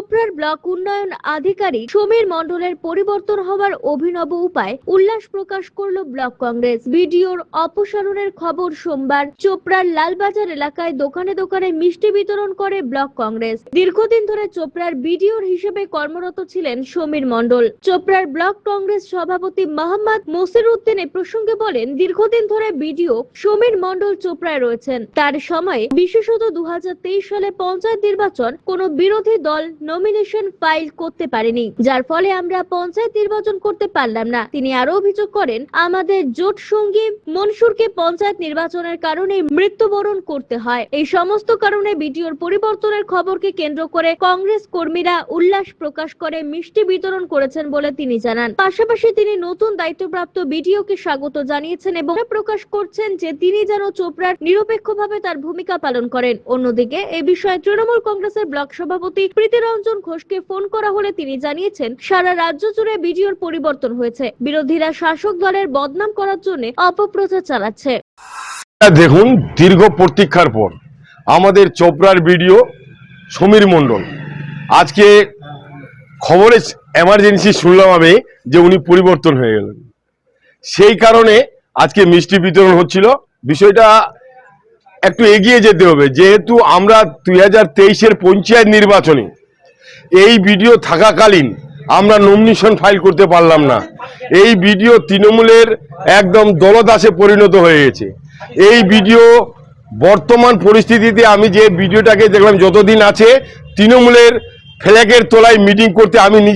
চোপড়ার ব্লক উন্নয়ন আধিকারিক সমীর মণ্ডলের পরিবর্তন হওয়ার অভিনব উপায় উল্লাস প্রকাশ করল ব্লক কংগ্রেস। ভিডিওর অপসারণের খবর সোমবার চোপড়ার লালবাজার এলাকায় দোকানে দোকানে মিষ্টি বিতরণ করে ব্লক কংগ্রেস। দীর্ঘদিন ধরে চোপড়ার বিডিওর হিসেবে কর্মরত ছিলেন সমীর মণ্ডল। চোপড়ার ব্লক কংগ্রেস সভাপতি মোহাম্মদ মোসির উদ্দিন এ প্রসঙ্গে বলেন, দীর্ঘদিন ধরে বিডিও সমীর মণ্ডল চোপড়ায় রয়েছেন। তার সময়ে বিশেষত দু হাজার তেইশ সালে পঞ্চায়েত নির্বাচন কোনো বিরোধী দল নমিনেশন ফাইল করতে পারেনি, যার ফলে আমরা পঞ্চায়েত নির্বাচন করতে পারলাম না। তিনি আরও অভিযোগ করেন, আমাদের জোট সঙ্গী মনসুরকে পঞ্চায়েত নির্বাচনের কারণে মৃত্যুবরণ করতে হয়। এই সমস্ত কারণে বিডিওর পরিবর্তনের খবরকে কেন্দ্র করে কংগ্রেস কর্মীরা উল্লাস প্রকাশ করে মিষ্টি বিতরণ করেছেন বলে তিনি জানান। পাশাপাশি তিনি নতুন দায়িত্বপ্রাপ্ত বিডিওকে স্বাগত জানিয়েছেন এবং প্রকাশ করছেন যে তিনি যেন চোপড়ার নিরপেক্ষভাবে তার ভূমিকা পালন করেন। অন্যদিকে এই বিষয়ে তৃণমূল কংগ্রেসের ব্লক সভাপতি প্রীতিরঞ্জন ঘোষকে ফোন করা হলে তিনি জানিয়েছেন, সারা রাজ্য জুড়ে বিডিওর পরিবর্তন হয়েছে। বিরোধীরা শাসক দলের বদনাম করার জন্য অপপ্রচার চালাচ্ছে। দেখুন, দীর্ঘ প্রতীক্ষার পর আমাদের চোপড়ার ভিডিও সমীর মণ্ডল। আজকে খবরে এমার্জেন্সি শুনলাম আমি যে উনি পরিবর্তন হয়ে গেলেন। সেই কারণে আজকে মিষ্টি বিতরণ হচ্ছিল। বিষয়টা একটু এগিয়ে যেতে হবে। যেহেতু আমরা দুই হাজার তেইশের পঞ্চায়েত নির্বাচনে এই ভিডিও থাকাকালীন আমরা নমিনেশন ফাইল করতে পারলাম না। এই ভিডিও তৃণমূলের একদম দলদাসে পরিণত হয়ে গেছে। এই ভিডিও বর্তমান পরিস্থিতিতে আমি যে ভিডিওটাকে দেখলাম, যতদিন আছে, তৃণমূলের ফ্ল্যাগের তোলায় মিটিং করতে আমি নিজে